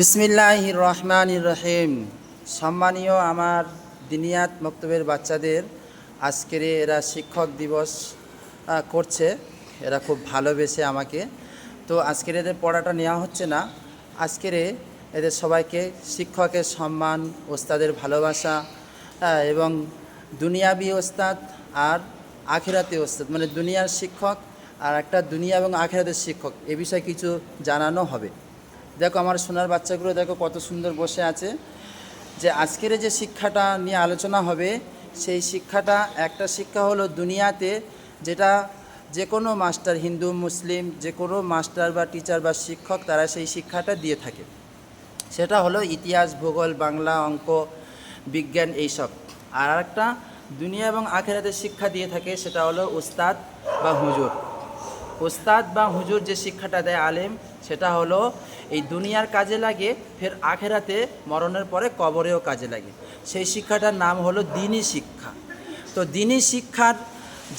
বিসমিল্লাহ রহমান রহিম সম্মানীয় আমার দিনিয়াত মক্তবের বাচ্চাদের, আজকের এরা শিক্ষক দিবস করছে। এরা খুব ভালোবেসে আমাকে। তো আজকের এদের পড়াটা নেওয়া হচ্ছে না। আজকের এদের সবাইকে শিক্ষকের সম্মান, ওস্তাদের ভালোবাসা এবং দুনিয়াবি ওস্তাদ আর আখেরাতে ওস্তাদ মানে দুনিয়ার শিক্ষক আর একটা দুনিয়া এবং আখেরাতের শিক্ষক, এ বিষয়ে কিছু জানানো হবে। দেখো আমার সোনার বাচ্চাগুলো দেখো কত সুন্দর বসে আছে। যে আজকের যে শিক্ষাটা নিয়ে আলোচনা হবে, সেই শিক্ষাটা, একটা শিক্ষা হলো দুনিয়াতে যেটা যে কোনো মাস্টার, হিন্দু, মুসলিম যে কোনো মাস্টার বা টিচার বা শিক্ষক, তারা সেই শিক্ষাটা দিয়ে থাকে। সেটা হলো ইতিহাস, ভূগোল, বাংলা, অঙ্ক, বিজ্ঞান, এইসব। আর একটা দুনিয়া এবং আখেরাতের শিক্ষা দিয়ে থাকে, সেটা হলো উস্তাদ বা হুজুর। উস্তাদ বা হুজুর যে শিক্ষাটা দেয়, আলেম সেটা হলো এই দুনিয়ার কাজে লাগে, ফের আখেরাতে মরণের পরে কবরেও কাজে লাগে। সেই শিক্ষাটার নাম হলো দিনী শিক্ষা। তো দিনী শিক্ষার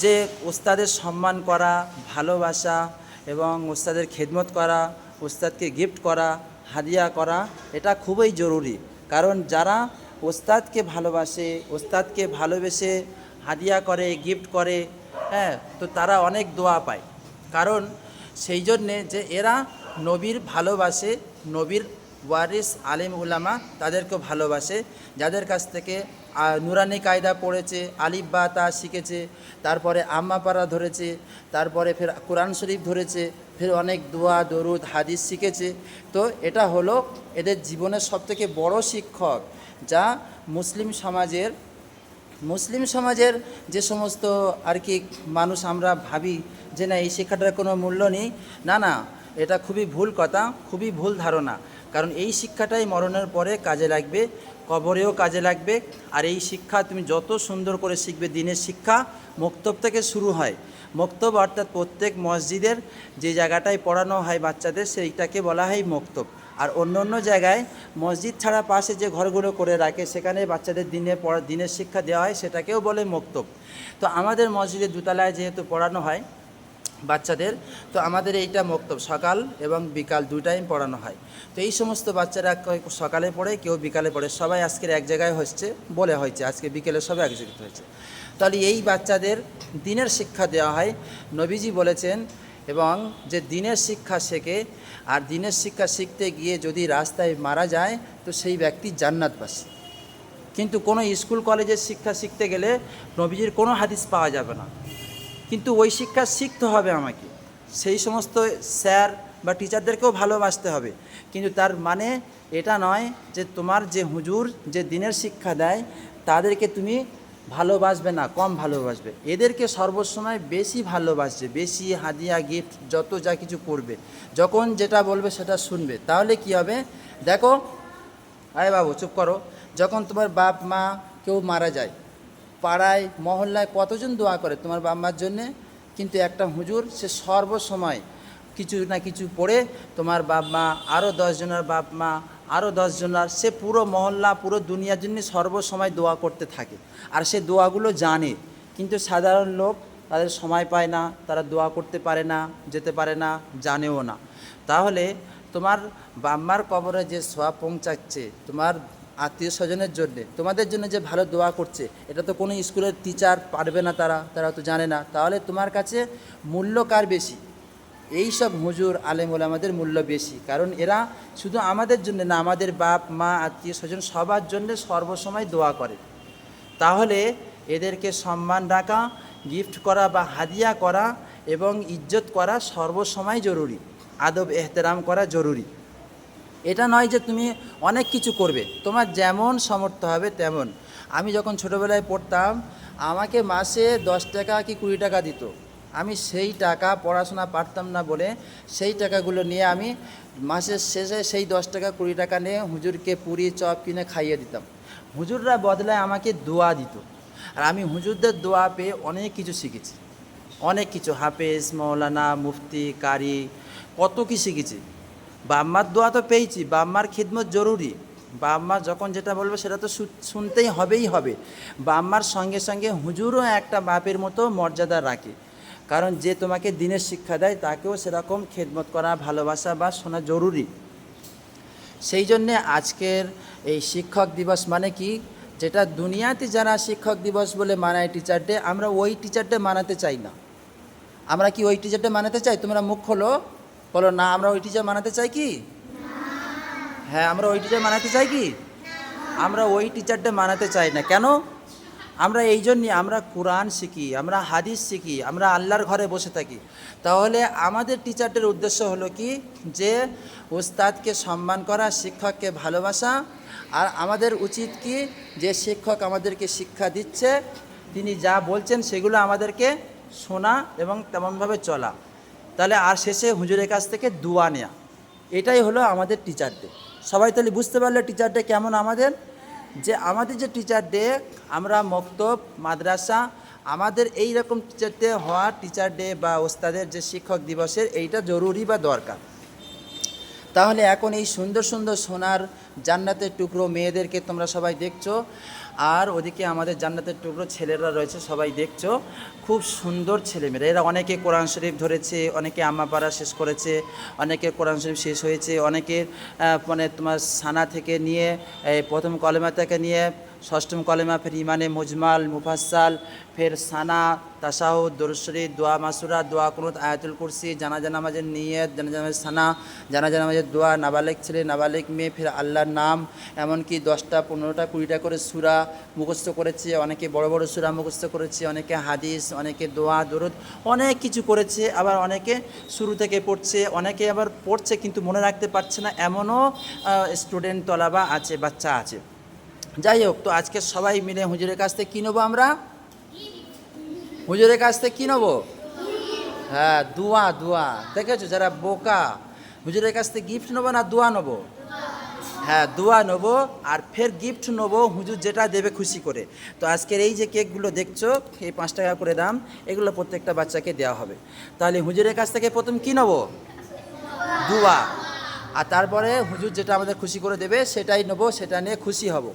যে উস্তাদের সম্মান করা, ভালোবাসা এবং উস্তাদের খেদমত করা, উস্তাদকে গিফট করা, হাদিয়া করা, এটা খুবই জরুরি। কারণ যারা ওস্তাদকে ভালোবাসে ওস্তাদকে ভালোবেসে হাদিয়া করে গিফট করে হ্যাঁ তো তারা অনেক দোয়া পায়। কারণ সেই জন্যে যে এরা নবীর ভালোবাসে, নবীর ওয়ারিস, আলিম উলামা তাদেরকেও ভালোবাসে, যাদের কাছ থেকে নুরানি কায়দা পড়েছে, আলিফ বা তা শিখেছে, তারপরে আম্মা পাড়া ধরেছে, তারপরে ফের কোরআন শরীফ ধরেছে, ফের অনেক দোয়া, দরুদ, হাদিস শিখেছে। তো এটা হলো এদের জীবনের সবথেকে বড় শিক্ষক, যা মুসলিম সমাজের মুসলিম সমাজের যে সমস্ত আর কি মানুষ আমরা ভাবি যে না, এই শিক্ষাটার কোনো মূল্য নেই। না না এটা খুবই ভুল কথা, খুবই ভুল ধারণা। কারণ এই শিক্ষাটাই মরণের পরে কাজে লাগবে, কবরেও কাজে লাগবে। আর এই শিক্ষা তুমি যত সুন্দর করে শিখবে, দিনের শিক্ষা মক্তব থেকে শুরু হয়। মক্তব অর্থাৎ প্রত্যেক মসজিদের যে জায়গাটায় পড়ানো হয় বাচ্চাদের, সেইটাকে বলা হয় মক্তব। আর অন্য অন্য জায়গায় মসজিদ ছাড়া পাশে যে ঘরগুলো করে রাখে, সেখানে বাচ্চাদের দিনে পড়া, দিনের শিক্ষা দেওয়া হয়, সেটাকেও বলে মক্তব। তো আমাদের মসজিদের দুতলায় যেহেতু পড়ানো হয় বাচ্চাদের। তো আমাদের এইটা মক্তব, সকাল এবং বিকাল দু টাইম পড়ানো হয়। তো এই সমস্ত বাচ্চারা সকালে পড়ে, কেউ বিকালে পড়ে। সবাই আজকের এক জায়গায় হচ্ছে, বলে হয়েছে, আজকে বিকেলে সবাই একযোগিত হয়েছে। তাহলে এই বাচ্চাদের দিনের শিক্ষা দেওয়া হয়। নবীজি বলেছেন, এবং যে দিনের শিক্ষা শেখে, আর দিনের শিক্ষা শিখতে গিয়ে যদি রাস্তায় মারা যায়, তো সেই ব্যক্তি জান্নাতবাসী। কিন্তু কোনো স্কুল, কলেজের শিক্ষা শিখতে গেলে নবীজির কোনো হাদিস পাওয়া যাবে না। কিন্তু ওই শিক্ষা শিখতে হবে আমাকে। সেই সমস্ত স্যার বা টিচারদেরকেও ভালোবাসতে হবে। কিন্তু তার মানে এটা নয় যে তোমার যে হুজুর যে দিনের শিক্ষা দেয়, তাদেরকে তুমি ভালোবাসবে না, কম ভালোবাসবে। এদেরকে সর্বসময় বেশি ভালোবাসবে, বেশি হাদিয়া গিফট যত যা কিছু করবে। যখন যেটা বলবে সেটা শুনবে। তাহলে কি হবে? দেখো, আরে বাবু, চুপ করো। যখন তোমার বাপ, মা কেউ মারা যায় পাড়ায়, মহল্লায় কতজন দোয়া করে তোমার বাপ মার জন্যে? কিন্তু একটা হুজুর, সে সর্বসময় কিছু না কিছু পড়ে তোমার বাপ মা আরও দশজনের বাপ মা আরও দশজনের সে পুরো মহল্লা, পুরো দুনিয়ার জন্য সর্বসময় দোয়া করতে থাকে। আর সে দোয়াগুলো জানে। কিন্তু সাধারণ লোক তাদের সময় পায় না, তারা দোয়া করতে পারে না, যেতে পারে না, জানেও না। তাহলে তোমার বাম্মার কবরে যে সোয়া পৌঁছাচ্ছে, তোমার আত্মীয় স্বজনের জন্যে। তোমাদের জন্য যে ভালো দোয়া করছে, এটা তো কোনো স্কুলের টিচার পারবে না তারা তারা তো জানে না। তাহলে তোমার কাছে মূল্য কার বেশি? এই সব হুজুর, আলেম আমাদের মূল্য বেশি। কারণ এরা শুধু আমাদের জন্য না, আমাদের বাপ, মা, আত্মীয় স্বজন সবার জন্য সর্বসময় দোয়া করে। তাহলে এদেরকে সম্মান রাখা গিফট করা বা হাদিয়া করা এবং ইজ্জত করা সর্বসময় জরুরি। আদব এহতেরাম করা জরুরি। এটা নয় যে তুমি অনেক কিছু করবে। তোমার যেমন সামর্থ্য হবে তেমন। আমি যখন ছোটোবেলায় পড়তাম, আমাকে মাসে দশ টাকা কি কুড়ি টাকা দিত। আমি সেই টাকা পড়াশোনা পারতাম না বলে সেই টাকাগুলো নিয়ে আমি মাসের শেষে সেই দশ টাকা কুড়ি টাকা নিয়ে হুজুরকে পুরি, চপ কিনে খাইয়ে দিতাম। হুজুররা বদলায় আমাকে দোয়া দিত। আর আমি হুজুরদের দোয়া পেয়ে অনেক কিছু শিখেছি। অনেক কিছু হাফেজ মৌলানা মুফতি, কারি, কত কি শিখেছি। বাম্মার দোয়া তো পেয়েছি, বাম্মার খিদমত জরুরি। বাম্মা যখন যেটা বলবে সেটা তো শুনতেই হবেই হবে। বাম্মার সঙ্গে সঙ্গে হুজুরও একটা বাপের মতো মর্যাদা রাখে। কারণ যে তোমাকে দিনের শিক্ষা দেয়, তাকেও সেরকম খেদমত করা, ভালোবাসা বা শোনা জরুরি। সেই জন্যে আজকের এই শিক্ষক দিবস মানে কি? যেটা দুনিয়াতে যারা শিক্ষক দিবস বলে মানায় টিচার ডে আমরা ওই টিচার ডে মানাতে চাই না। আমরা কি ওই টিচার ডে মানাতে চাই? তোমরা মুখ খোলো। বলো, না, আমরা ওই টিচার মানাতে চাই কি? হ্যাঁ আমরা ওই টিচার মানাতে চাই কি? আমরা ওই টিচারটা মানাতে চাই না। কেন? আমরা এই জন্যই আমরা কোরআন শিখি, আমরা হাদিস শিখি, আমরা আল্লাহর ঘরে বসে থাকি। তাহলে আমাদের টিচারদের উদ্দেশ্য হলো কি? যে উস্তাদকে সম্মান করা, শিক্ষককে ভালোবাসা, আর আমাদের উচিত কি? যে শিক্ষক আমাদেরকে শিক্ষা দিচ্ছে, তিনি যা বলছেন সেগুলো আমাদেরকে শোনা এবং তেমনভাবে চলা। তাহলে আর শেষে হুজুরের কাছ থেকে দোয়া নেওয়া এটাই হলো আমাদের টিচার ডে সবাই তাহলে বুঝতে পারলে টিচার ডে কেমন আমাদের? যে আমাদের যে টিচার ডে আমরা মক্তব, মাদ্রাসা, আমাদের এই রকম টিচার ডে হওয়া টিচার ডে বা ওস্তাদের যে শিক্ষক দিবসের এইটা জরুরি বা দরকার। তাহলে এখন এই সুন্দর সুন্দর সোনার জান্নাতের টুকরো মেয়েদেরকে তোমরা সবাই দেখছ। আর ওদিকে আমাদের জান্নাতের টুকরো ছেলেরা রয়েছে, সবাই দেখছ। খুব সুন্দর ছেলেমেয়েরা। এরা অনেকে কোরআন শরীফ ধরেছে, অনেকে আম্মাপাড়া শেষ করেছে, অনেকে কোরআন শরীফ শেষ হয়েছে অনেকের মানে তোমার সানা থেকে নিয়ে প্রথম কলেমা থেকে নিয়ে ষষ্ঠম কলেমা, ফের ইমানে মুজমাল মুফাসাল ফের সানা তাসাহুদ দরুশরী দোয়া মাসুরা, দোয়া কুনুত, আয়াতুল কুরসি, জানাজা নামাজের নিয়ত, জানাজা নামাজের সানা, জানাজা নামাজের দোয়া, নাবালেক ছেলে, নাবালেক মেয়ে, ফের আল্লাহর নাম, এমনকি দশটা, পনেরোটা, কুড়িটা করে সুরা মুখস্থ করেছে, অনেকে বড় বড় সুরা মুখস্থ করেছে, অনেকে হাদিস, অনেকে দোয়া, দরুদ, অনেক কিছু করেছে, আবার অনেকে শুরু থেকে পড়ছে, অনেকে আবার পড়ছে কিন্তু মনে রাখতে পারছে না, এমনও স্টুডেন্ট তলাবা আছে, বাচ্চা আছে। যাই হোক, তো আজকে সবাই মিলে হুজুরের কাছ থেকে কী নেব আমরা? হুজুরের কাছ থেকে কী নেব? হ্যাঁ দুয়া দুয়া। দেখেছ, যারা বোকা, হুজুরের কাছ থেকে গিফট নেব না দোয়া নেব? হ্যাঁ দোয়া নেব আর ফের গিফট নেব হুজুর যেটা দেবে খুশি করে। তো আজকের এই যে কেকগুলো দেখছ, এই পাঁচ টাকা করে দাম, এগুলো প্রত্যেকটা বাচ্চাকে দেওয়া হবে। তাহলে হুজুরের কাছ থেকে প্রথম কী নেব? দুয়া। আর তারপরে হুজুর যেটা আমাদের খুশি করে দেবে, সেটাই নেব, সেটা নিয়ে খুশি হব।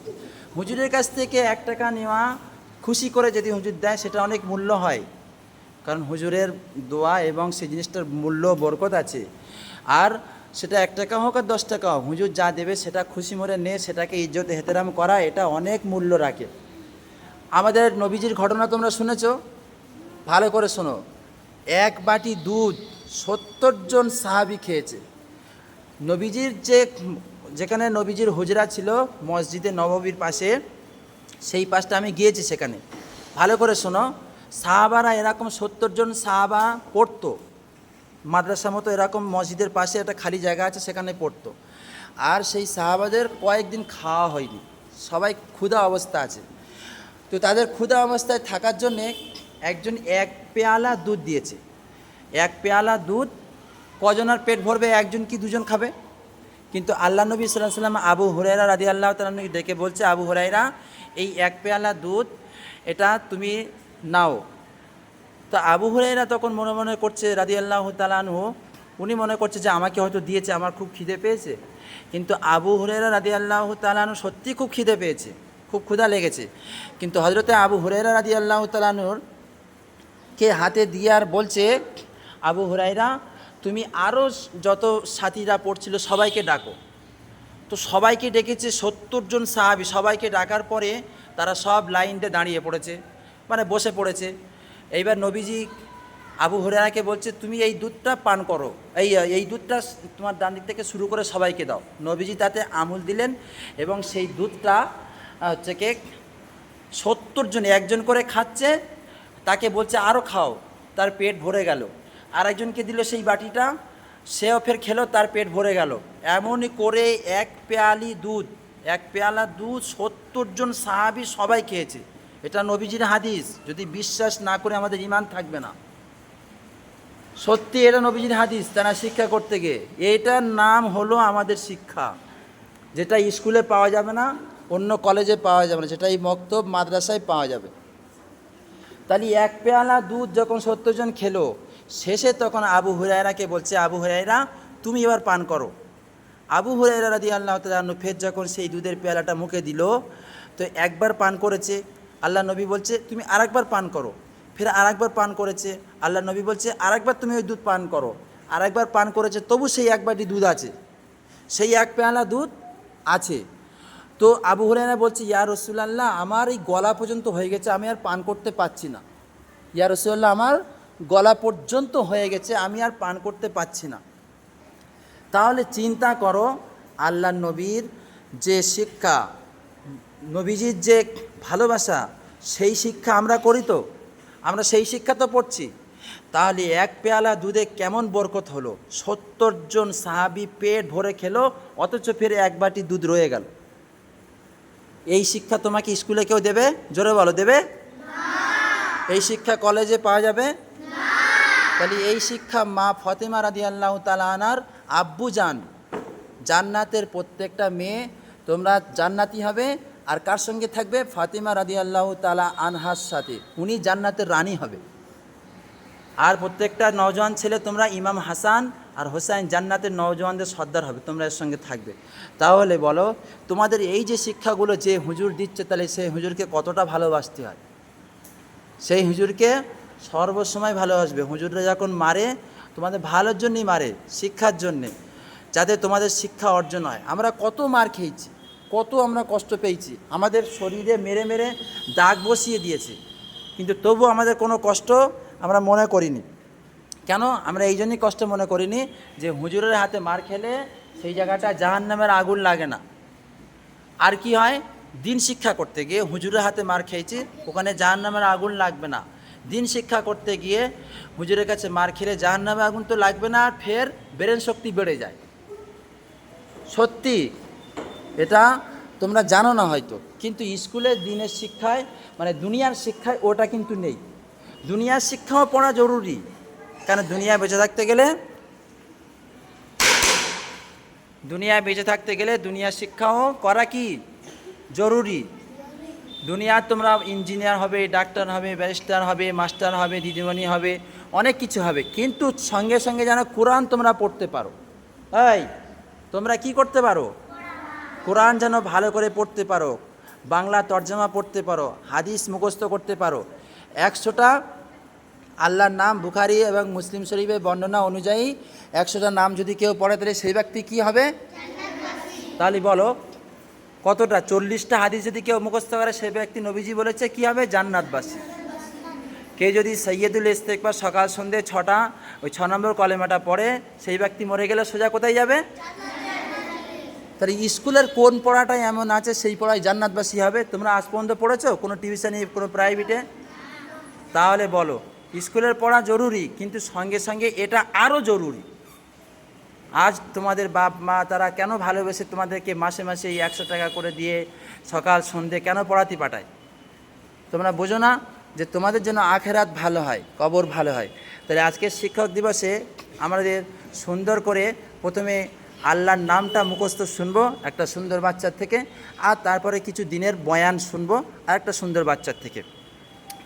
হুজুরের কাছ থেকে এক টাকা নেওয়া খুশি করে যদি হুজুর দেয়, সেটা অনেক মূল্য হয়। কারণ হুজুরের দোয়া এবং সেই জিনিসটার মূল্য, বরকত আছে। আর সেটা এক টাকা হোক আর দশ টাকা হোক, হুজুর যা দেবে সেটা খুশি মরে নে সেটাকে ইজ্জত হেতেরাম করা, এটা অনেক মূল্য রাখে। আমাদের নবীজির ঘটনা তোমরা শুনেছ? ভালো করে শোনো। এক বাটি দুধ সত্তর জন সাহাবি খেয়েছে। নবীজির যে যেখানে নবীজির হুজরা ছিল মসজিদে নববীর পাশে, সেই পাশটা আমি গিয়েছি সেখানে। ভালো করে শোনো, সাহাবারা এরকম সত্তর জন সাহাবা পড়তো। মাদ্রাসা মতো এরকম মসজিদের পাশে একটা খালি জায়গা আছে, সেখানে পড়তো। আর সেই সাহাবাদের কয়েকদিন খাওয়া হয়নি। সবাই ক্ষুধা অবস্থা আছে। তো তাদের ক্ষুধা অবস্থায় থাকার জন্যে একজন এক পেয়ালা দুধ দিয়েছে। এক পেয়ালা দুধ, কজনের পেট ভরবে, একজন কি দুজন খাবে? কিন্তু আল্লাহ নবী সাল্লাহ সাল্লাম আবু হুরাইরা রাদি আল্লাহ তালকে ডেকে বলছে, আবু হুরাইরা এই এক পেয়ালা দুধ, এটা তুমি নাও। তো আবু হুরাইরা তখন মনে মনে করছে রাদি আল্লাহ তালানহু উনি মনে করছে যে আমাকে হয়তো দিয়েছে, আমার খুব খিদে পেয়েছে। কিন্তু আবু হুরাইরা রাদি আল্লাহ তালানহু সত্যি খুব খিদে পেয়েছে, খুব ক্ষুধা লেগেছে। কিন্তু হজরতে আবু হুরাইরা রাদি আল্লাহ তালানুর কে হাতে দিয়ে আর বলছে, আবু হুরাইরা তুমি আরও যত সাথীরা পড়ছিল, সবাইকে ডাকো। তো সবাইকে ডেকেছে সত্তর জন সাহাবি। সবাইকে ডাকার পরে তারা সব লাইনতে দাঁড়িয়ে পড়েছে মানে বসে পড়েছে। এইবার নবীজি আবু হরেরাকে বলছে, তুমি এই দুধটা পান করো। এই এই দুধটা তোমার ডান দিক থেকে শুরু করে সবাইকে দাও। নবীজি তাতে আমুল দিলেন এবং সেই দুধটা হচ্ছে কে, সত্তর জন একজন করে খাচ্ছে, তাকে বলছে আরও খাও। তার পেট ভরে গেল। আর একজনকে দিল সেই বাটিটা, সেও ফের খেলো, তার পেট ভরে গেল। এমনই করে এক পেয়ালি দুধ, এক পেয়ালা দুধ সত্তর জন সাহাবি সবাই খেয়েছে। এটা নবীজির হাদিস, যদি বিশ্বাস না করে আমাদের ইমান থাকবে না। সত্যি এটা নবীজির হাদিস, তারা শিক্ষা করতে গিয়ে। এটার নাম হলো আমাদের শিক্ষা। যেটা স্কুলে পাওয়া যাবে না, অন্য কলেজে পাওয়া যাবে না যেটা এই মক্তব মাদ্রাসায় পাওয়া যাবে। তাহলে এক পেয়ালা দুধ যখন সত্তর জন খেলো শেষে তখন আবু হুরায়রাকে বলছে, আবু হুরায়রা, তুমি এবার পান করো। আবু হুরায়রা রাদি আল্লাহ তালু ফের যখন সেই দুধের পেয়ালাটা মুখে দিল, তো একবার পান করেছে। আল্লাহ নবী বলছে, তুমি আরেকবার পান করো। ফের আরেকবার পান করেছে। আল্লাহ নবী বলছে, আরেকবার তুমি ওই দুধ পান করো। আরেকবার পান করেছে, তবু সেই এক বাটি দুধ আছে। সেই এক পেয়ালা দুধ আছে। তো আবু হুরায়রা বলছে, ইয়া রসুলাল্লাহ, আমার এই গলা পর্যন্ত হয়ে গেছে, আমি আর পান করতে পারছি না। ইয়া রসুল্লাহ আমার গলা পর্যন্ত হয়ে গেছে, আমি আর পান করতে পারছি না। তাহলে চিন্তা করো আল্লাহ নবীর যে শিক্ষা, নবীজির যে ভালোবাসা, সেই শিক্ষা আমরা করি তো? আমরা সেই শিক্ষা তো পড়ছি। তাহলে এক পেয়ালা দুধে কেমন বরকত হলো? সত্তর জন সাহাবি পেট ভরে খেলো, অথচ ফের এক বাটি দুধ রয়ে গেল। এই শিক্ষা তোমাকে স্কুলে কেউ দেবে? জোরে বলো, দেবে? এই শিক্ষা কলেজে পাওয়া যাবে? তাহলে এই শিক্ষা মা ফতেমা রাদি আল্লাহ তালা আনার আব্বু যান জান্নাতের প্রত্যেকটা মেয়ে তোমরা জান্নাতি হবে। আর কার সঙ্গে থাকবে? ফাতিমা রাদি আল্লাহ তালা আনহার সাথে। উনি জান্নাতের রানী হবে। আর প্রত্যেকটা নওজোয়ান ছেলে তোমরা ইমাম হাসান আর হোসাইন জান্নাতের নওজোয়ানদের সর্দার হবে। তোমরা এর সঙ্গে থাকবে। তাহলে বলো, তোমাদের এই যে শিক্ষাগুলো যে হুজুর দিচ্ছে, তাহলে সেই হুজুরকে কতটা ভালোবাসতে হয়? সেই হুজুরকে সর্বসময় ভালোবাসবে হুজুররা যখন মারে, তোমাদের ভালোর জন্যই মারে, শিক্ষার জন্যে, যাতে তোমাদের শিক্ষা অর্জন হয়। আমরা কত মার খেয়েছি, কত আমরা কষ্ট পেয়েছি। আমাদের শরীরে মেরে মেরে দাগ বসিয়ে দিয়েছে। কিন্তু তবু আমাদের কোনো কষ্ট আমরা মনে করিনি। কেন? আমরা এই জন্যই কষ্ট মনে করিনি যে হুজুরের হাতে মার খেলে সেই জায়গাটা জাহান নামের আগুন লাগে না। আর কি হয়? দিন শিক্ষা করতে গিয়ে হুজুরের হাতে মার খেয়েছি, ওখানে জাহান নামের আগুন লাগবে না। দিন শিক্ষা করতে গিয়ে হুজুরের কাছে মার খেলে জাহান নামে আগুন তো লাগবে না, আর ফের ব্রেন শক্তি বেড়ে যায়। সত্যি, এটা তোমরা জানো না হয়তো, কিন্তু স্কুলে দিনের শিক্ষায় মানে দুনিয়ার শিক্ষায় ওটা কিন্তু নেই। দুনিয়ার শিক্ষাও পড়া জরুরি কারণ দুনিয়ায় বেঁচে থাকতে গেলে? দুনিয়ায় বেঁচে থাকতে গেলে দুনিয়ার শিক্ষাও করা কি? জরুরি। দুনিয়ার তোমরা ইঞ্জিনিয়ার হবে, ডাক্তার হবে, ব্যারিস্টার হবে, মাস্টার হবে, দিদিমণি হবে, অনেক কিছু হবে। কিন্তু সঙ্গে সঙ্গে যেন কোরআন তোমরা পড়তে পারো। এই, তোমরা কি করতে পারো? কোরআন যেন ভালো করে পড়তে পারো, বাংলা তর্জমা পড়তে পারো, হাদিস মুখস্থ করতে পারো। একশোটা আল্লাহর নাম বুখারি এবং মুসলিম শরীফের বর্ণনা অনুযায়ী একশোটা নাম যদি কেউ পড়ে, তাহলে সেই ব্যক্তি কী হবে? তাহলে বলো কতটা? চল্লিশটা হাদিস যদি কেউ মুখস্থ করে, সে ব্যক্তি নবীজি বলেছে, কি হবে? জান্নাতবাসী। কেউ যদি সৈয়দুল ইস্তেকবার সকাল সন্ধে ছটা, ওই ছ নম্বর কলেমাটা পড়ে, সেই ব্যক্তি মরে গেলে সোজা কোথায় যাবে? তাহলে স্কুলের কোন পড়াটাই এমন আছে, সেই পড়ায় জান্নাতবাসী হবে? তোমরা আজ পর্যন্ত পড়েছো? কোনো টিউশনে কোনো প্রাইভেটে? তাহলে বলো, স্কুলের পড়া জরুরি, কিন্তু সঙ্গে সঙ্গে এটা আরও জরুরি। আজ তোমাদের বাপ মা তারা কেন ভালোবেসে তোমাদেরকে মাসে মাসে এই একশো টাকা করে দিয়ে সকাল সন্ধে কেন পড়াতে পাঠায়? তোমরা বোঝো না যে তোমাদের জন্য আখেরাত ভালো হয়, কবর ভালো হয়। তাহলে আজকের শিক্ষক দিবসে আমাদের সুন্দর করে প্রথমে আল্লাহর নামটা মুখস্থ শুনব, একটা সুন্দর বাচ্চার থেকে, আর তারপরে কিছু দিনের বয়ান শুনব আর একটা সুন্দর বাচ্চার থেকে।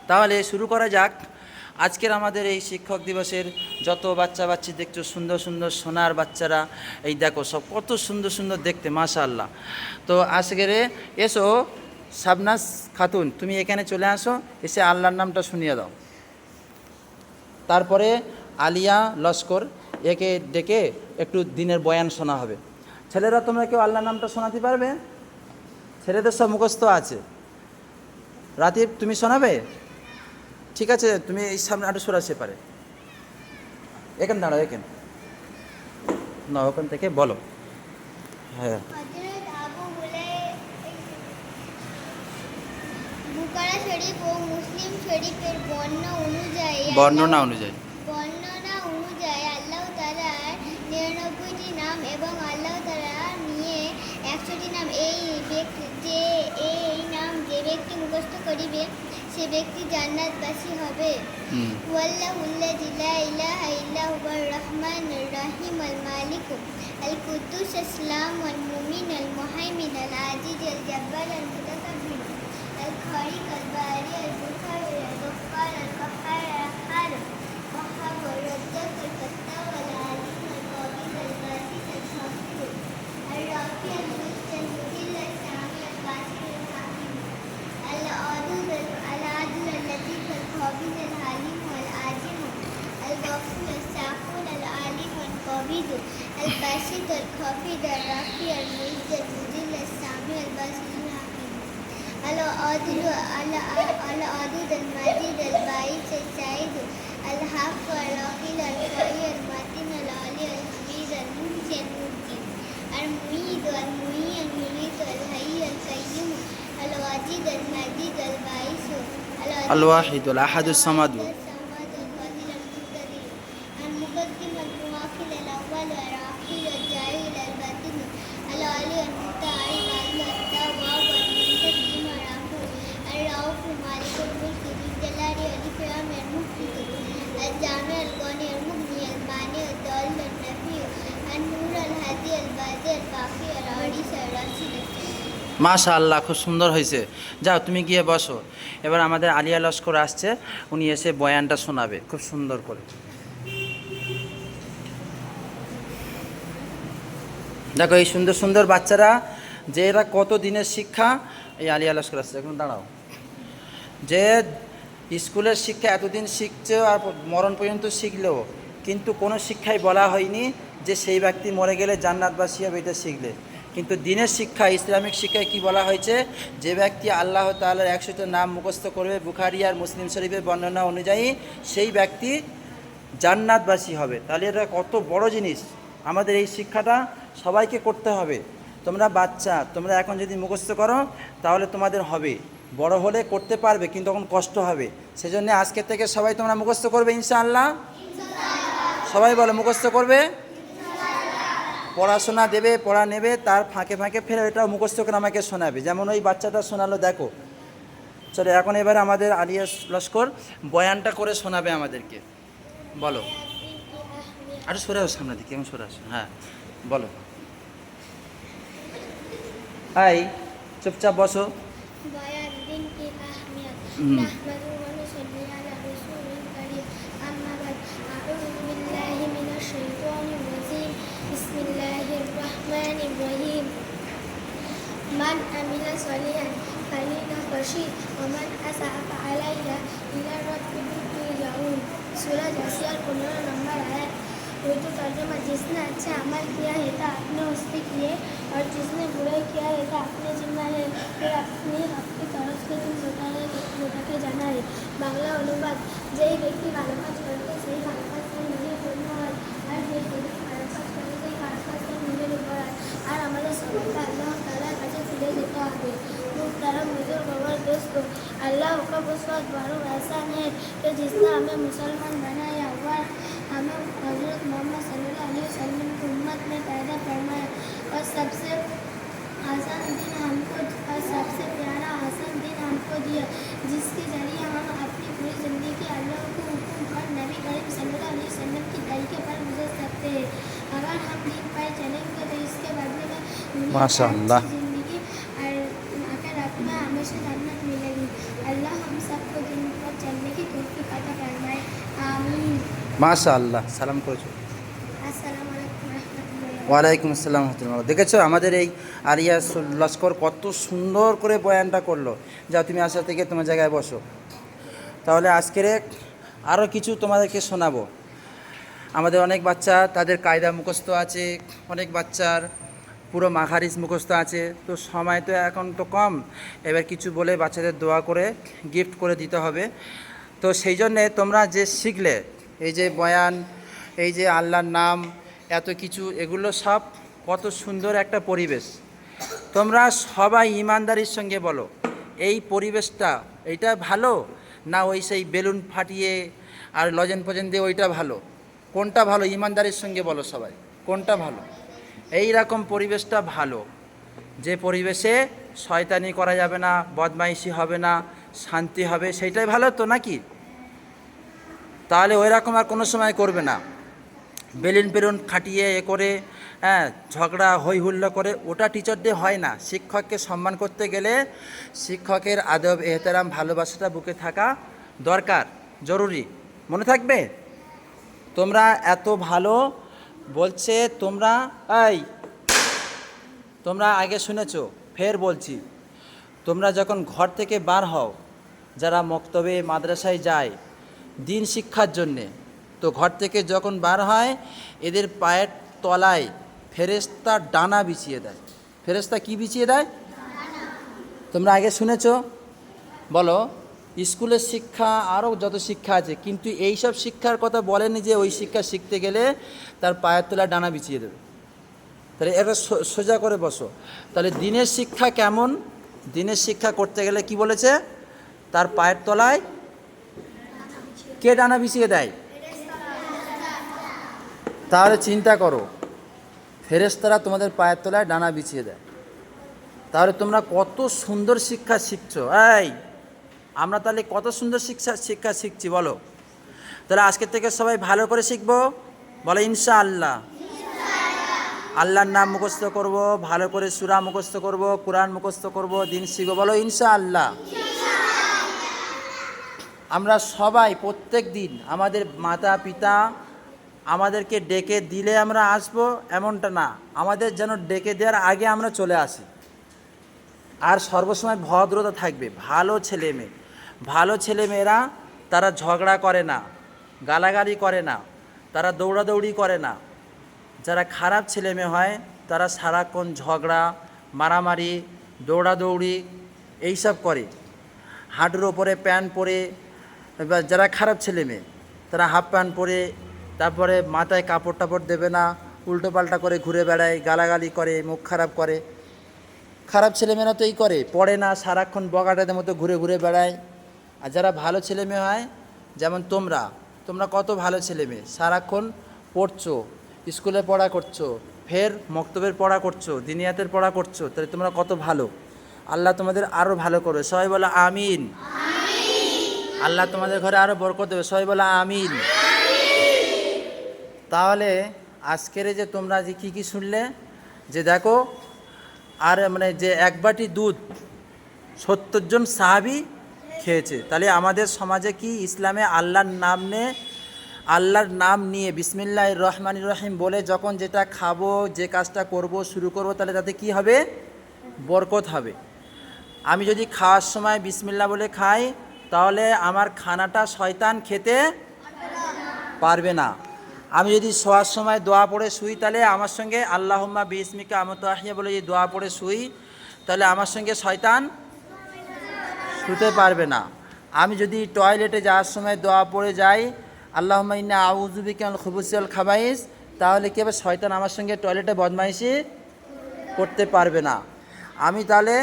তাহলে শুরু করা যাক। আজকের আমাদের এই শিক্ষক দিবসের যত বাচ্চা বাচ্চি দেখছ, সুন্দর সুন্দর সোনার বাচ্চারা, এই দেখো সব কত সুন্দর সুন্দর দেখতে, মাশাআল্লাহ। তো আজকের এসো শাবনাস খাতুন, তুমি এখানে চলে আসো, এসে আল্লাহর নামটা শুনিয়ে দাও। তারপরে আলিয়া লস্কর, একে ডেকে একটু দিনের বয়ান শোনা হবে। ছেলেরা, তোমরা কেউ আল্লাহর নামটা শোনাতে পারবে? ছেলেদের সব মুখস্থ আছে। রাতিব, তুমি শোনাবে? ঠিক আছে তুমি এই সামনে আরও সরা পারে। এখানে দাঁড়াও এখানে। না ওখান থেকে বলো। হ্যাঁ। বর্ণনা অনুযায়ী বর্ণনা অনুযায়ী। বর্ণনা অনুযায়ী আল্লাহ নিরানব্বইটি নাম এবং আল্লাহ তাআলা নিয়ে একশোটি নাম। এই যে এই নাম যে ব্যক্তি মুখস্থ করিবে সে ব্যক্তি জান্নাতবাসী হবে ওয়াল্লাহুল্লাযী লা ইলাহা ইল্লা হুয়ার রাহমানুর রাহিম আল মালিক আল কুদ্দুস আসসালাম আল মুমিন আল মুহাইমিন আল আজিজ আল জব্বার আল মুতাকাব্বির আল খারিক আল বারি আল বুখার আল ওয়াহিদুল আহাদুসামাদু মাশাআল্লাহ খুব সুন্দর হয়েছে। যাও তুমি গিয়ে বসো। এবার আমাদের আলিয়া লস্কর আসছে, উনি এসে বয়ানটা শোনাবে, খুব সুন্দর করে। দেখো, এই সুন্দর সুন্দর বাচ্চারা, যে এরা কত দিনের শিক্ষা, এই আলিয়া লস্কর আসছে, এখন দাঁড়াও। যে স্কুলের শিক্ষা এতদিন শিখছে আর মরণ পর্যন্ত শিখলেও কিন্তু কোনো শিক্ষায় বলা হয়নি যে সেই ব্যক্তি মরে গেলে জান্নাতবাসী হবে, এটা শিখলে। কিন্তু দিনের শিক্ষা, ইসলামিক শিক্ষায় কি বলা হয়েছে? যে ব্যক্তি আল্লাহ তাআলার একশোটা নাম মুখস্থ করবে, বুখারি আর মুসলিম শরীফের বর্ণনা অনুযায়ী সেই ব্যক্তি জান্নাতবাসী হবে। তাহলে এটা কত বড় জিনিস। আমাদের এই শিক্ষাটা সবাইকে করতে হবে। তোমরা বাচ্চা, তোমরা এখন যদি মুখস্থ করো, তাহলে তোমাদের হবে। বড় হলে করতে পারবে, কিন্তু তখন কষ্ট হবে। সেজন্য আজকে থেকে সবাই তোমরা মুখস্থ করবে, ইনশাআল্লাহ? সবাই বলো মুখস্থ করবে? পড়াশোনা দেবে পড়া নেবে তার ফাঁকে ফাঁকে ফের এটাও মুখস্থ করে আমাকে শোনাবে। যেমন ওই বাচ্চাটা শোনালো দেখো। চলো এখন এবার আমাদের আলিয়া লস্কর বয়ানটা করে শোনাবে আমাদেরকে। বলো। আরে সরে আসো সামনে দিকে কেমন সরে আসো। হ্যাঁ বলো। হাই চুপচাপ বসো। হুম। इब्राहिम मन अमिल सलिहन फली बशी वमन असा फलैया इला रब्बि तुरजाऊन सूरह जसियर पंद्रह नंबर आयत उर्दू तर्जुमा जिसने अच्छा अमल किया है था अपने उससे किए, और जिसने बुरा किया है था अपने जिम्मा है, फिर अपने अपनी तरफ़ से तुम लौटा है लौटा के जाना है। बांग्ला अनुवाद, जय व्यक्ति मालूम करके सही मालूम नहीं बोलना है हर व्यक्ति কাজ তার নিজের উপর হয় আর আমাদের সবাইকে আল্লাহ তালার কাছে ফিরে যেতে হবে मुहतरम बुजुर्ग और दोस्तों अल्लाह का बहुत बड़ा एहसान है कि जिसने हमें मुसलमान बनाया हुआ हमें हजरत मोहम्मद सल्लल्लाहु अलैहि वसल्लम की उम्मत में पैदा फरमाया और सबसे आसान दिन हमको और सबसे प्यारा आसान दिन हमको दिया जिसके जरिए हम अपनी पूरी ज़िंदगी अल्लाह को हुक्म और नबी करीम सल्लल्लाहु अलैहि वसल्लम की तरीके पर गुजर सकते हैं अगर हम दिन पर चलेंगे तो इसके बदले में दुनिया की माशाअल्लाह। अच्छी जिंदगी और आखिरत में हमेशा जन्नत मिलेगी अल्लाह हम सबको दिन पर चलने की तौफीक अता फरमाए आमीन মাশা আল্লাহ সালাম করেছো अस्सलाम वालेकुम रहमतुल्लाहि ওয়ালাইকুম আসসালাম রহমতুল্লাহ দেখেছো আমাদের এই আরিয়া সু- লস্কর কত সুন্দর করে বয়ানটা করলো যা তুমি আসা থেকে তোমার জায়গায় বসো তাহলে আজকের আরও কিছু তোমাদেরকে শোনাবো আমাদের অনেক বাচ্চা, তাদের কায়দা মুখস্থ আছে, অনেক বাচ্চার পুরো মাখারিজ মুখস্থ আছে। তো সময় তো এখন তো কম। এবার কিছু বলে বাচ্চাদের দোয়া করে গিফট করে দিতে হবে। তো সেই জন্যে তোমরা যে শিখলে, এই যে বয়ান, এই যে আল্লাহর নাম, এত কিছু, এগুলো সব কত সুন্দর একটা পরিবেশ। তোমরা সবাই ইমানদারির সঙ্গে বলো, এই পরিবেশটা এইটা ভালো না ওই সেই বেলুন ফাটিয়ে আর লজেন ফজেন দিয়ে ওইটা ভালো? কোনটা ভালো? ইমানদারির সঙ্গে বলো সবাই। কোনটা ভালো? এই রকম পরিবেশটা ভালো, যে পরিবেশে শয়তানি করা যাবে না, বদমাইশি হবে না, শান্তি হবে, সেইটাই ভালো তো নাকি? তাহলে ওই রকম আর কোনো সময় করবে না। বেলুন বেলুন খাটিয়ে এ করে হ্যাঁ ঝগড়া হই হুল্লো করে, ওটা টিচার ডে হয় না। শিক্ষককে সম্মান করতে গেলে শিক্ষকের আদব, এহতেরাম, ভালোবাসাটা বুকে থাকা দরকার, জরুরি। মনে থাকবে? তোমরা এত ভালো বলছে, তোমরা, এই, তোমরা আগে শুনেছো, ফের বলছি, তোমরা যখন ঘর থেকে বার হও, যারা মক্তবে, মাদ্রাসায় যায়, দিন শিক্ষার জন্যে, তো ঘর থেকে যখন বার হয়, এদের পায়ের তলায় ফেরেস্তা ডানা বিছিয়ে দেয়। ফেরেস্তা কি বিছিয়ে দেয়? তোমরা আগে শুনেছ? বলো। স্কুলের শিক্ষা আরও যত শিক্ষা আছে, কিন্তু এই সব শিক্ষার কথা বলেনি যে ওই শিক্ষা শিখতে গেলে তার পায়ের তলায় ডানা বিছিয়ে দেবে। তাহলে এটা সোজা করে বসো। তাহলে দিনের শিক্ষা কেমন? দিনের শিক্ষা করতে গেলে কি বলেছে? তার পায়ের তলায় কে ডানা বিছিয়ে দেয়? তাহলে চিন্তা করো ফেরেস্তারা তোমাদের পায়ের তলায় ডানা বিছিয়ে দেয়। তাহলে তোমরা কত সুন্দর শিক্ষা শিখছো, এই আমরা তাহলে কত সুন্দর শিক্ষা শিক্ষা শিখছি, বলো? তাহলে আজকে থেকে সবাই ভালো করে শিখব? বলো ইনশা আল্লাহ আল্লাহর নাম মুখস্থ করব, ভালো করে সুরা মুখস্থ করব, কোরআন মুখস্থ করব, দিন শিখব। বলো ইনশা আল্লাহ আমরা সবাই প্রত্যেক দিন আমাদের মাতা পিতা আমাদেরকে ডেকে দিলে আমরা আসব, এমনটা না। আমাদের যেন ডেকে দেওয়ার আগে আমরা চলে আসি। আর সর্বসময় ভদ্রতা থাকবে, ভালো ছেলে মেয়ে। ভালো ছেলে মেয়েরা তারা ঝগড়া করে না, গালাগালি করে না, তারা দৌড়াদৌড়ি করে না। যারা খারাপ ছেলে মেয়ে হয়, তারা সারাক্ষণ ঝগড়া, মারামারি, দৌড়াদৌড়ি এইসব করে। হাঁটুর ওপরে প্যান্ট পরে যারা খারাপ ছেলে মেয়ে তারা হাফ প্যান্ট পরে, তারপরে মাথায় কাপড় টাপড় দেবে না, উল্টো পাল্টা করে ঘুরে বেড়ায়, গালাগালি করে, মুখ খারাপ করে। খারাপ ছেলেমেয়েরা তো এই করে, পড়ে না, সারাক্ষণ বগাটাদের মতো ঘুরে ঘুরে বেড়ায়। আর যারা ভালো ছেলে মেয়ে হয়, যেমন তোমরা তোমরা কত ভালো ছেলে মেয়ে? সারাক্ষণ পড়ছো, স্কুলে পড়া করছ, ফের মক্তবের পড়া করছ, দিনিয়াতের পড়া করছ, তাহলে তোমরা কত ভালো? আল্লাহ তোমাদের আরও ভালো করবে। সবাই বলো আমিন। আল্লাহ তোমাদের ঘরে আরও বরকত দেবে। সবাই বলো আমিন। তাহলে আজকের যে তোমরা যে কী কী শুনলে, যে দেখো, আর মানে যে এক বাটি দুধ, সত্তর জন সাহাবি খেয়েছে। তাহলে আমাদের সমাজে কি ইসলামে আল্লাহর নাম নিয়ে আল্লাহর নাম নিয়ে বিসমিল্লাহ রহমান রহিম বলে যখন যেটা খাব, যে কাজটা করব, শুরু করব, তাহলে তাতে কি হবে? বরকত হবে। আমি যদি খাওয়ার সময় বিসমিল্লা বলে খাই, তাহলে আমার খানাটা শয়তান খেতে পারবে না। আমি যদি শোয়ার সময় দোয়া পড়ে শুই, তাহলে আমার সঙ্গে আল্লাহম্মা বিসমিকা আমত আহিয়া বলে যদি দোয়া পড়ে শুই, তাহলে আমার সঙ্গে শয়তান শুতে পারবে না। আমি যদি টয়লেটে যাওয়ার সময় দোয়া পড়ে যাই, আল্লাহম্মা ইন্না আউজুবিকাল খুবুসিয়াল খাবাইস, তাহলে কি হবে? শয়তান আমার সঙ্গে টয়লেটে বদমাইশি করতে পারবে না। আমি তাহলে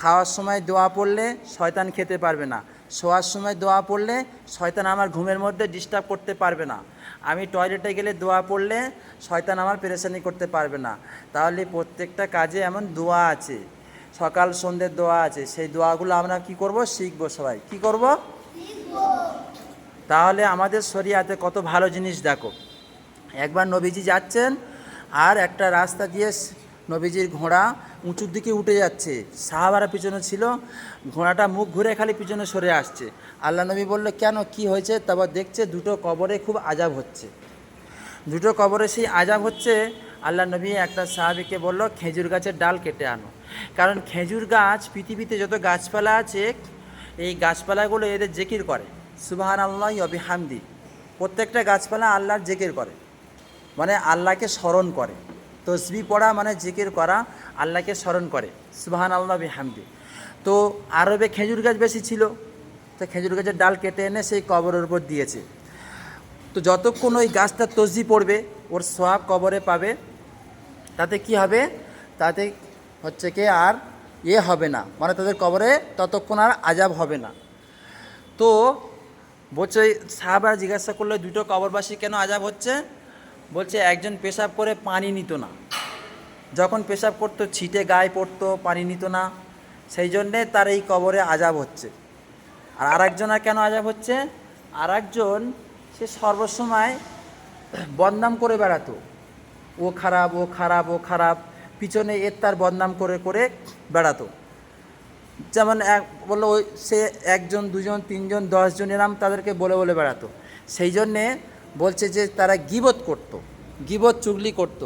খাওয়ার সময় দোয়া পড়লে শয়তান খেতে পারবে না। শোয়ার সময় দোয়া পড়লে শয়তান আমার ঘুমের মধ্যে ডিস্টার্ব করতে পারবে না। আমি টয়লেটে গেলে দোয়া পড়লে শয়তান আমার পেরেশানি করতে পারবে না। তাহলে প্রত্যেকটা কাজে এমন দোয়া আছে। সকাল সন্ধ্যের দোয়া আছে, সেই দোয়াগুলো আমরা কি করব? শিখব সবাই। কি করব? তাহলে আমাদের শরিয়াতে কত ভালো জিনিস দেখো। একবার নবীজি যাচ্ছেন, আর একটা রাস্তা দিয়ে নবীজির ঘোড়া উঁচুর দিকে উঠে যাচ্ছে। সাহাবারা পিছনে ছিল, ঘোড়াটা মুখ ঘুরে খালি পিছনে সরে আসছে। আল্লাহ নবী বলল, কেন? কি হয়েছে? তারপর দেখছে দুটো কবরে খুব আজাব হচ্ছে। দুটো কবরে সেই আজাব হচ্ছে, আল্লাহ নবী একটা সাহাবিকে বলল, খেজুর গাছের ডাল কেটে আনো। কারণ খেজুর গাছ, পৃথিবীতে যত গাছপালা আছে, এই গাছপালাগুলো এদের জেকির করে। সুবাহান আল্লাহ অবিহামদি প্রত্যেকটা গাছপালা আল্লাহর জেকির করে। মানে আল্লাহকে স্মরণ করে। তসবি পড়া মানে জিকির করা, আল্লাহকে স্মরণ করে। সুবাহান আল্লাহ বিহামদি। তো আরবে খেজুর গাছ বেশি ছিল। তো খেজুর গাছের ডাল কেটে এনে সেই কবরের উপর দিয়েছে। তো যতক্ষণ ওই গাছটা তসজি পড়বে, ওর সোয়াব কবরে পাবে, তাতে কি হবে? তাতে হচ্ছে কি আর এ হবে না। মানে তাদের কবরে ততক্ষণ আর আজাব হবে না। তো বলছে সাহাবা জিজ্ঞাসা করলে, দুটো কবরবাসী কেন আজাব হচ্ছে? বলছে, একজন পেশাব করে পানি নিত না। যখন পেশাব করতো, ছিটে গায়ে পড়তো, পানি নিত না। সেই জন্যে তার এই কবরে আজাব হচ্ছে। আর আরেকজনের কেন আজাব হচ্ছে? আরেকজন, সে সর্বসময় বদনাম করে বেড়াতো। ও খারাপ ও খারাপ ও খারাপ। পিছনে এর তার বদনাম করে করে বেড়াতো। যেমন এক, বলল ওই সে একজন, দুজন, তিনজন দশজন এরাম তাদেরকে বলে বলে বেড়াতো। সেই জন্যে বলছে যে তারা গিবত করত, গিবত চুগলি করত।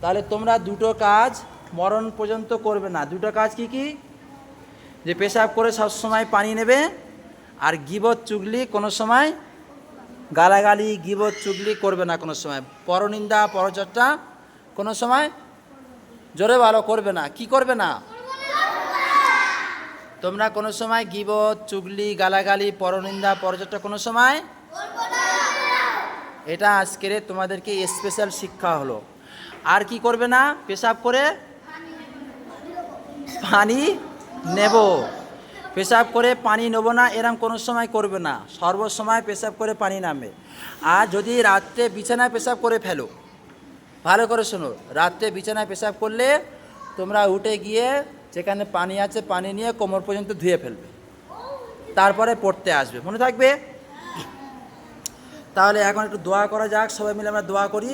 তাহলে তোমরা দুটো কাজ মরণ পর্যন্ত করবে না। দুটো কাজ কি কি? যে পেশাব করে সব সময় পানি নেবে আর গিবত চুগলি কোনো সময় গালাগালি, গিবত চুগলি করবে না কোনো সময়। পরনিন্দা, পরচর্চা কোনো সময় জোরে ভালো করবে না। কি করবে না? তোমরা কোনো সময় গিবত, চুগলি, গালাগালি, পরনিন্দা পরচর্চা কোনো সময় এটা আজকের তোমাদেরকে স্পেশাল শিক্ষা হলো। আর কি করবে না? পেশাব করে পানি নেব। পেশাব করে পানি নেব না, এরম কোনো সময় করবে না। সর্বসময় পেশাব করে পানি নামবে। আর যদি রাত্রে বিছানায় পেশাব করে ফেলো ভালো করে শোনো। রাত্রে বিছানায় পেশাব করলে তোমরা উঠে গিয়ে যেখানে পানি আছে পানি নিয়ে কোমর পর্যন্ত ধুয়ে ফেলবে। তারপরে পড়তে আসবে। মনে থাকবে? তাহলে এখন একটু দোয়া করা যাক। সবাই মিলে আমরা দোয়া করি।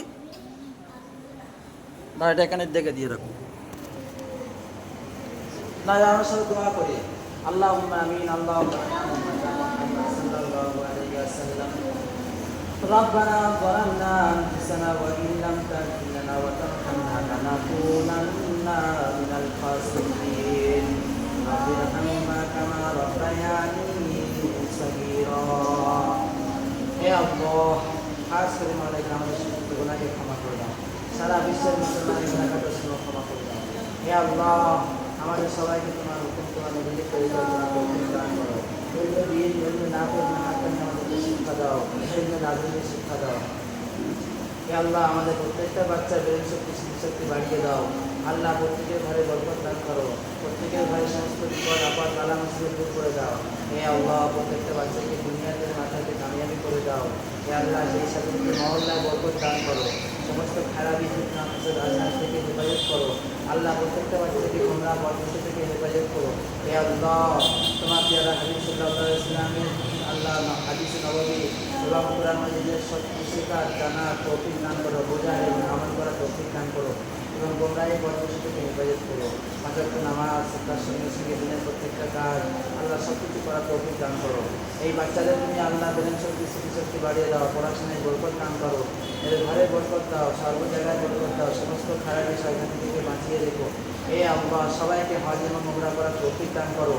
না, এটা এখানে দেখে দিয়ে রাখো। না, আমরা সবাই দোয়া করি। আল্লাহ আমিন আল্লাহ ربنا ظلمنا انفسنا وان لم تغفر لنا وترحمنا لنكونن من الخاسرين رب ارحمهما كما ربياني صغيرا হে আল্লাহ খাস করে মালিক আমাদের সমস্ত গুণাকে ক্ষমা করে দাও সারা বিশ্বের মুসলমানের গুণাকে ক্ষমা করে দাও হে আল্লাহ আমাদের সবাইকে তোমার হুকুম তোমার নদীকে পরিকল্পনা করতে দান করো ধৈর্য দিয়ে ধৈর্য না করবে না করলে শিক্ষা দাও ধৈর্য না শিক্ষা দাও হে আল্লাহ আমাদের প্রত্যেকটা বাচ্চার ব্রেন শক্তি স্মৃতিশক্তি বাড়িয়ে দাও আল্লাহ প্রত্যেকের ঘরে বরকত দান করো প্রত্যেকের ঘরে সমস্ত বিপদ আপাত বালা মুসিবত দূর করে দাও হে আল্লাহ প্রত্যেকটা বাচ্চাকে দুনিয়াতে মাথাকে কামিয়াবি করে দাও হে আল্লাহ সেই সাথে মহল্লায় বরকত দান করো সমস্ত খারাপি ফিতনা আজহার থেকে হেফাজত করো আল্লাহ প্রত্যেকটা বাচ্চাকে তোমরা পরামর্শ থেকে হেফাজত করো হে আল্লাহ তোমার পেয়ারা হাবিব সাল্লাহ ইসলামের আল্লাহ হাদিস নবী এবং কোরআন মজিদের সত্য শেখার জানা তৌফিক দান করো, বোঝার এবং করা তৌফিক দান করো এবং গোমরাহি পরামর্শ থেকে হেফাজত করো। পাঁচাত্তর নামাজ তার সঙ্গে সঙ্গে দিনের প্রত্যেকটা কাজ আল্লাহ সব কিছু করার তৌফিক দান করো। এই বাচ্চাদের তুমি আল্লাহ বেলেন শক্তি, স্মৃতিশক্তি বাড়িয়ে দাও, পড়াশোনায় বরকত দান করো। এদের ঘরে বরকত দাও, সর্ব জায়গায় বরকত দাও, সমস্ত খারাপ বিষয় থেকে বাঁচিয়ে রেখো। এ আল্লাহ সবাইকে হজ এবং মোগরা করার তৌফিক দান করো।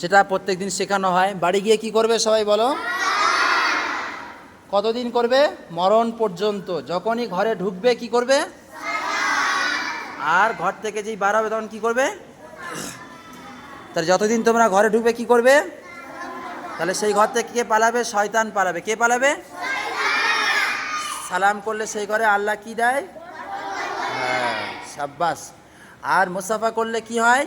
যেটা প্রত্যেক দিন শেখানো হয়। বাড়ি গিয়ে কি করবে সবাই বলো? কতদিন করবে? মরণ পর্যন্ত। যখনই ঘরে ঢুকবে কি করবে? আর ঘর থেকে যেই বার হবে তখন কি করবে? তাহলে যতদিন তোমরা ঘরে ঢুকবে কি করবে? তাহলে সেই ঘর থেকে কে পালাবে? শয়তান পালাবে। কে পালাবে? সালাম করলে সেই ঘরে আল্লাহ কি দেয়? হ্যাঁ সাব্বাস। আর মুসাফা করলে কি হয়?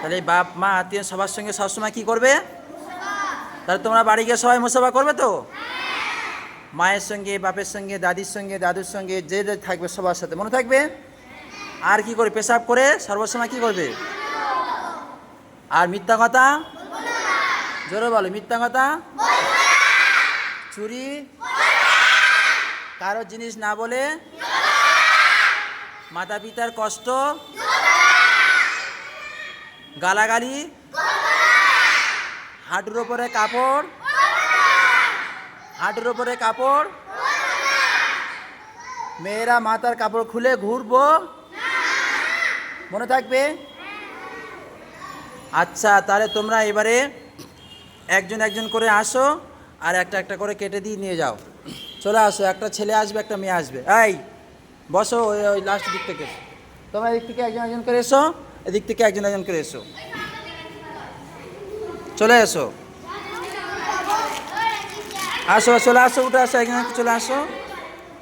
তাহলে বাপ, মা, আত্মীয় সবার সঙ্গে সবসময় কি করবে? তাহলে তোমরা বাড়ি গিয়ে সবাই মুসাফা করবে তো? মায়ের সঙ্গে, বাপের সঙ্গে, দাদির সঙ্গে, দাদুর সঙ্গে, যে যে থাকবে সবার সাথে, মনে থাকবে? আর কি করে, পেশাব করে সর্বসময় কি করবে? আর মিথ্যা কথা? জোরে বলো, মিথ্যা কথা? চুরি? কারও জিনিস না বলে? মাতা পিতার কষ্ট? গালাগালি। হাঁটুর ওপরে কাপড়। হাঁটুর ওপরে কাপড়। মেয়েরা মাথার কাপড় খুলে ঘুরবো। মনে থাকবে? আচ্ছা তাহলে তোমরা এবারে একজন একজন করে আসো আর একটা একটা করে কেটে দিয়ে নিয়ে যাও। চলে আসো, একটা ছেলে আসবে, একটা মেয়ে আসবে। এই, বসো ওই ওই লাস্ট দিক থেকে। তোমরা এদিক থেকে একজন একজন করে এসো। এদিক থেকে একজন একজন করে এসো। চলে এসো। আসো চলে আসো, উঠে আসো একজন চলে আসো।